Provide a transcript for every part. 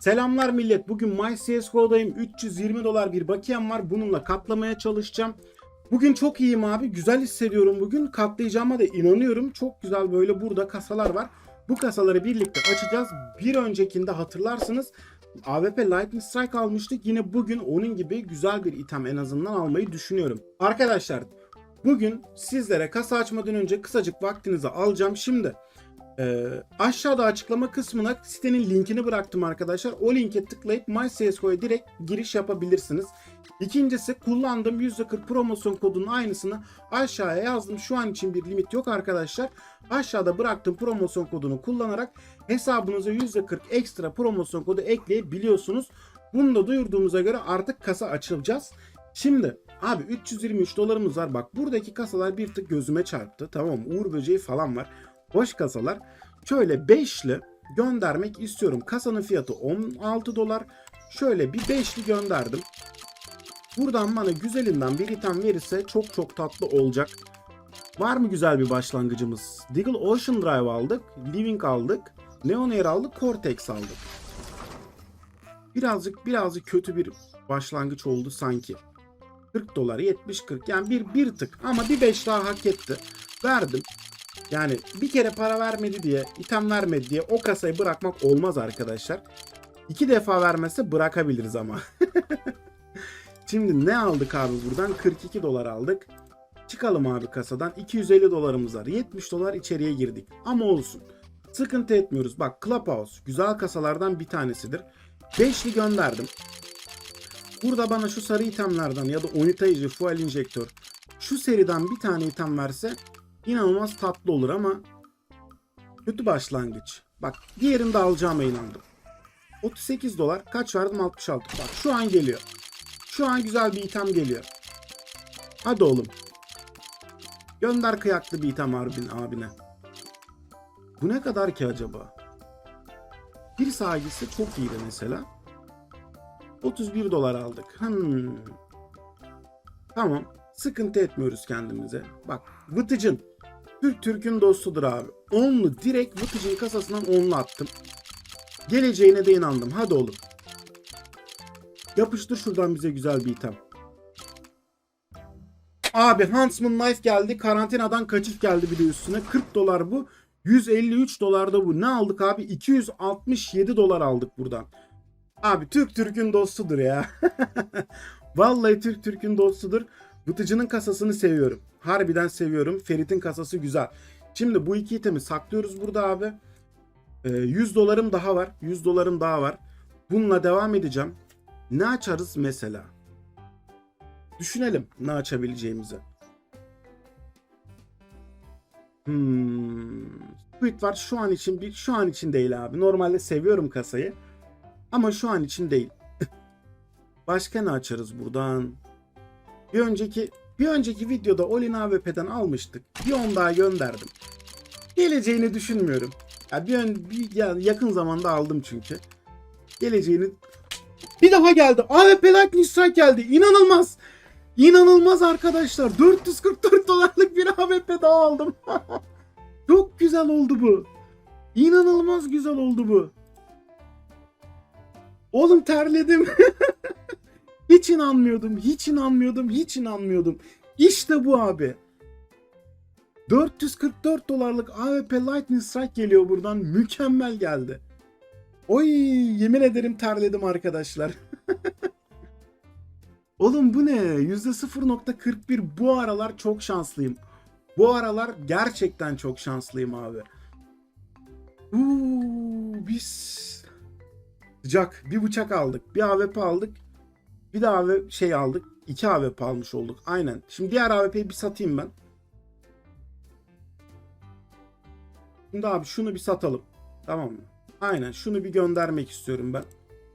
Selamlar millet. Bugün MyCSGO'dayım. 320 dolar bir bakiyem var. Bununla katlamaya çalışacağım. Bugün çok iyiyim abi. Güzel hissediyorum bugün. Katlayacağıma da inanıyorum. Çok güzel böyle burada kasalar var. Bu kasaları birlikte açacağız. Bir öncekinde hatırlarsınız AWP Lightning Strike almıştık. Yine bugün onun gibi güzel bir item en azından almayı düşünüyorum. Arkadaşlar bugün sizlere kasa açmadan önce kısacık vaktinizi alacağım. Şimdi ee, aşağıda açıklama kısmına sitenin linkini bıraktım arkadaşlar. O linke tıklayıp MyCSGO'ya direkt giriş yapabilirsiniz. İkincisi kullandığım %40 promosyon kodunun aynısını aşağıya yazdım. Şu an için bir limit yok arkadaşlar. Aşağıda bıraktığım promosyon kodunu kullanarak hesabınıza %40 ekstra promosyon kodu ekleyebiliyorsunuz. Bunu da duyurduğumuza göre artık kasa açılacağız. Şimdi abi 323 dolarımız var. Bak buradaki kasalar bir tık gözüme çarptı. Tamam Uğur böceği falan var boş kasalar. Şöyle 5'li göndermek istiyorum. Kasanın fiyatı 16 dolar. Şöyle bir 5'li gönderdim. Buradan bana güzelinden bir item verirse çok çok tatlı olacak. Var mı güzel bir başlangıcımız? Deagle Ocean Drive aldık. Living aldık. Neon Air aldık. Cortex aldık. Birazcık birazcık kötü bir başlangıç oldu sanki. 40 dolar 70-40 yani bir, bir tık ama bir 5 daha hak etti. Verdim. Yani bir kere para vermedi diye, item vermedi diye o kasayı bırakmak olmaz arkadaşlar. İki defa vermezse bırakabiliriz ama. Şimdi ne aldık abi buradan? 42 dolar aldık. Çıkalım abi kasadan. 250 dolarımız var. 70 dolar içeriye girdik. Ama olsun. Sıkıntı etmiyoruz. Bak Clubhouse güzel kasalardan bir tanesidir. 5'li gönderdim. Burada bana şu sarı itemlerden ya da onitayıcı, fuel injektör şu seriden bir tane item verse inanılmaz tatlı olur ama kötü başlangıç. Bak diğerini de alacağıma inandım. 38 dolar kaç verdim 66. Bak şu an geliyor. Şu an güzel bir item geliyor. Hadi oğlum. Gönder kıyaklı bir item abin, abine. Bu ne kadar ki acaba? Bir sahigisi çok iyiydi mesela. 31 dolar aldık. Hmm. Tamam. Sıkıntı etmiyoruz kendimize. Bak Vıtıcın. Türk Türk'ün dostudur abi. Onlu direkt Vıtıcın kasasından onlu attım. Geleceğine de inandım. Hadi oğlum. Yapıştır şuradan bize güzel bir item. Abi Huntsman Knife geldi. Karantinadan kaçış geldi bir de üstüne. 40 dolar bu. 153 dolar da bu. Ne aldık abi? 267 dolar aldık buradan. Abi Türk Türk'ün dostudur ya. Vallahi Türk Türk'ün dostudur. Vıtıcının kasasını seviyorum. Harbiden seviyorum. Ferit'in kasası güzel. Şimdi bu iki itemi saklıyoruz burada abi. Ee, 100 dolarım daha var. 100 dolarım daha var. Bununla devam edeceğim. Ne açarız mesela? Düşünelim ne açabileceğimizi. Hmm. Squid var şu an için bir şu an için değil abi. Normalde seviyorum kasayı. Ama şu an için değil. Başka ne açarız buradan? Bir önceki bir önceki videoda Olin AWP'den almıştık. Bir on daha gönderdim. Geleceğini düşünmüyorum. Ya bir, ön, bir ya yakın zamanda aldım çünkü. Geleceğini bir daha geldi. AWP Lightning Strike geldi. İnanılmaz. İnanılmaz arkadaşlar. 444 dolarlık bir AWP daha aldım. Çok güzel oldu bu. İnanılmaz güzel oldu bu. Oğlum terledim. hiç inanmıyordum, hiç inanmıyordum, hiç inanmıyordum. İşte bu abi. 444 dolarlık AWP Lightning Strike geliyor buradan. Mükemmel geldi. Oy yemin ederim terledim arkadaşlar. Oğlum bu ne? %0.41 bu aralar çok şanslıyım. Bu aralar gerçekten çok şanslıyım abi. Uuu biz sıcak bir bıçak aldık. Bir AWP aldık. Bir de AWP şey aldık. İki AWP almış olduk. Aynen. Şimdi diğer AWP'yi bir satayım ben. Şimdi abi şunu bir satalım. Tamam mı? Aynen. Şunu bir göndermek istiyorum ben.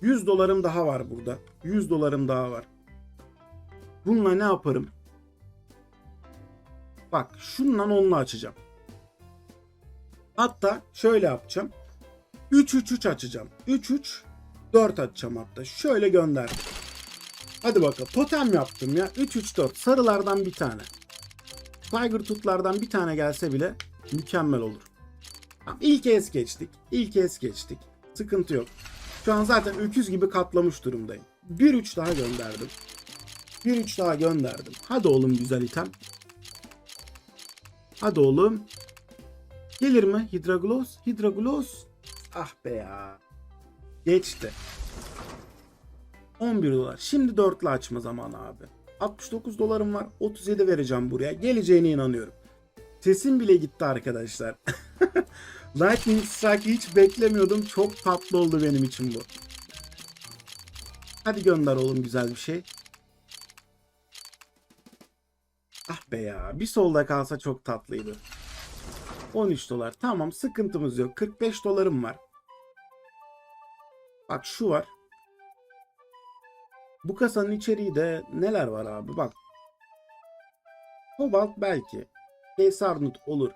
100 dolarım daha var burada. 100 dolarım daha var. Bununla ne yaparım? Bak şundan onunla açacağım. Hatta şöyle yapacağım. 3-3-3 açacağım. 3-3 4 açacağım hatta. Şöyle gönderdim. Hadi bakalım. Totem yaptım ya. 3-3-4. Sarılardan bir tane. Tiger tutlardan bir tane gelse bile mükemmel olur. Tamam, ilk es geçtik. İlk es geçtik. Sıkıntı yok. Şu an zaten öküz gibi katlamış durumdayım. Bir üç daha gönderdim. Bir üç daha gönderdim. Hadi oğlum güzel item. Hadi oğlum. Gelir mi? Hidraglos? Hidraglos? Ah be ya. Geçti. 11 dolar. Şimdi dörtlü açma zamanı abi. 69 dolarım var. 37 vereceğim buraya. Geleceğine inanıyorum. Sesim bile gitti arkadaşlar. Lightning Strike'ı hiç beklemiyordum. Çok tatlı oldu benim için bu. Hadi gönder oğlum güzel bir şey. Ah be ya. Bir solda kalsa çok tatlıydı. 13 dolar. Tamam sıkıntımız yok. 45 dolarım var. Bak şu var. Bu kasanın içeriği de neler var abi bak. Cobalt belki. Kesarnut olur.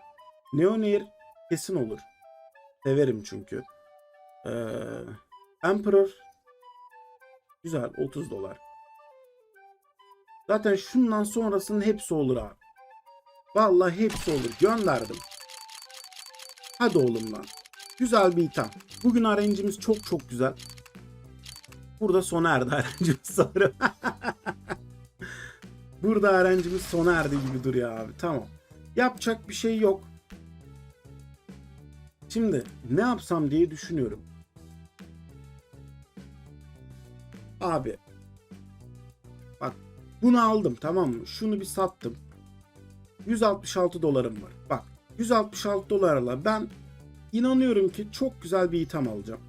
Neonair kesin olur. Severim çünkü. Ee, Emperor güzel 30 dolar. Zaten şundan sonrasının hepsi olur abi. Vallahi hepsi olur. Gönderdim. Hadi oğlum lan. Güzel bir itham. Bugün RNG'miz çok çok güzel. Burada sona erdi RNG'miz sanırım. Burada RNG'miz sona erdi gibi duruyor abi. Tamam. Yapacak bir şey yok. Şimdi ne yapsam diye düşünüyorum. Abi. Bak bunu aldım tamam mı? Şunu bir sattım. 166 dolarım var. Bak 166 dolarla ben inanıyorum ki çok güzel bir item alacağım.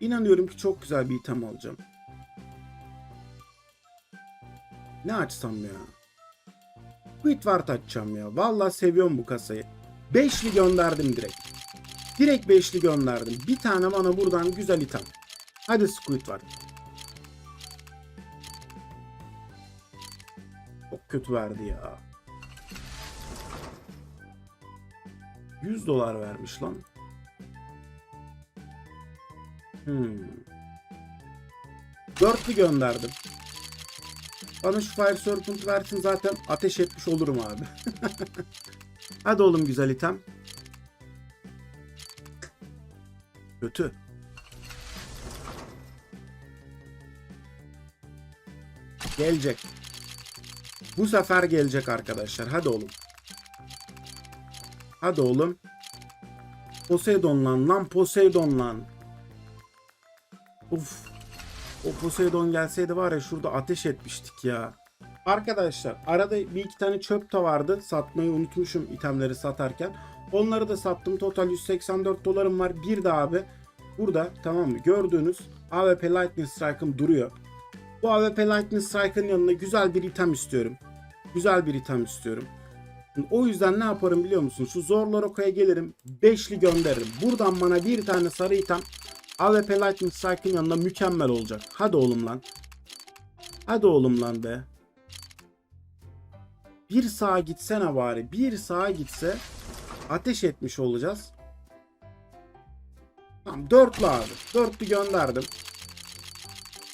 İnanıyorum ki çok güzel bir item alacağım. Ne açsam ya? Quidward açacağım ya. Vallahi seviyorum bu kasayı. Beşli gönderdim direkt. Direkt beşli gönderdim. Bir tane bana buradan güzel item. Hadi Squidward. Çok kötü verdi ya. 100 dolar vermiş lan. Hmm. Dörtlü gönderdim. Bana şu Fire Serpent versin zaten ateş etmiş olurum abi. Hadi oğlum güzel item. Kötü. Gelecek. Bu sefer gelecek arkadaşlar. Hadi oğlum. Hadi oğlum. Poseidon lan lan Poseidon lan. Uf. O Poseidon gelseydi var ya şurada ateş etmiştik ya. Arkadaşlar arada bir iki tane çöp de vardı. Satmayı unutmuşum itemleri satarken. Onları da sattım. Total 184 dolarım var. Bir de abi burada tamam mı gördüğünüz AWP Lightning Strike'ım duruyor. Bu AWP Lightning Strike'ın yanına güzel bir item istiyorum. Güzel bir item istiyorum. O yüzden ne yaparım biliyor musun? Şu Zorla Roko'ya gelirim. Beşli gönderirim. Buradan bana bir tane sarı item AWP Lightning Strike'ın yanında mükemmel olacak. Hadi oğlum lan. Hadi oğlum lan be. Bir sağa gitsene bari. Bir sağa gitse ateş etmiş olacağız. Tamam dörtlü abi. Dörtlü gönderdim.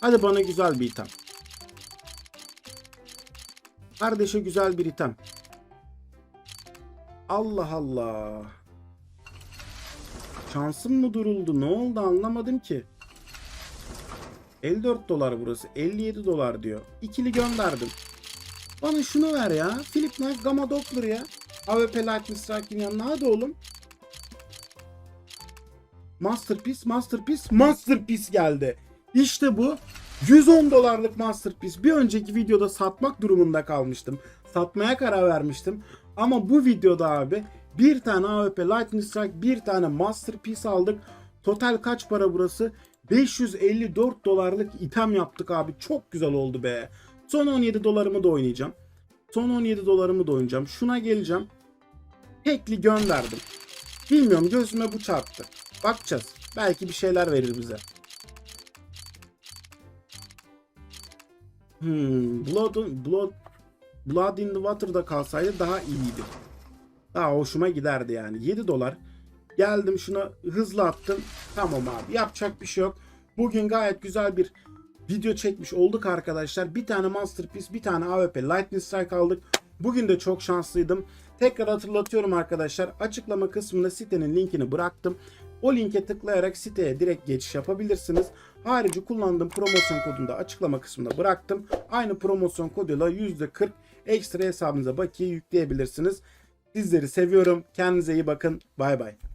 Hadi bana güzel bir item. Kardeşe güzel bir item. Allah Allah. Şansım mı duruldu? Ne oldu anlamadım ki. 54 dolar burası. 57 dolar diyor. İkili gönderdim. Bana şunu ver ya. Philip Knight Gamma Doppler ya. AWP Lightning Strike'in yanına hadi oğlum. Masterpiece, Masterpiece, Masterpiece geldi. İşte bu. 110 dolarlık Masterpiece. Bir önceki videoda satmak durumunda kalmıştım. Satmaya karar vermiştim. Ama bu videoda abi bir tane AWP Lightning Strike, bir tane Masterpiece aldık. Total kaç para burası? 554 dolarlık item yaptık abi. Çok güzel oldu be. Son 17 dolarımı da oynayacağım. Son 17 dolarımı da oynayacağım. Şuna geleceğim. Tekli gönderdim. Bilmiyorum gözüme bu çarptı. Bakacağız. Belki bir şeyler verir bize. Hmm, Blood, Blood, Blood in the Water'da kalsaydı daha iyiydi. Daha hoşuma giderdi yani. 7 dolar. Geldim şuna hızlı attım. Tamam abi yapacak bir şey yok. Bugün gayet güzel bir video çekmiş olduk arkadaşlar. Bir tane Masterpiece, bir tane AWP Lightning Strike aldık. Bugün de çok şanslıydım. Tekrar hatırlatıyorum arkadaşlar. Açıklama kısmında sitenin linkini bıraktım. O linke tıklayarak siteye direkt geçiş yapabilirsiniz. Harici kullandığım promosyon kodunu da açıklama kısmında bıraktım. Aynı promosyon koduyla %40 ekstra hesabınıza bakiye yükleyebilirsiniz. Sizleri seviyorum. Kendinize iyi bakın. Bay bay.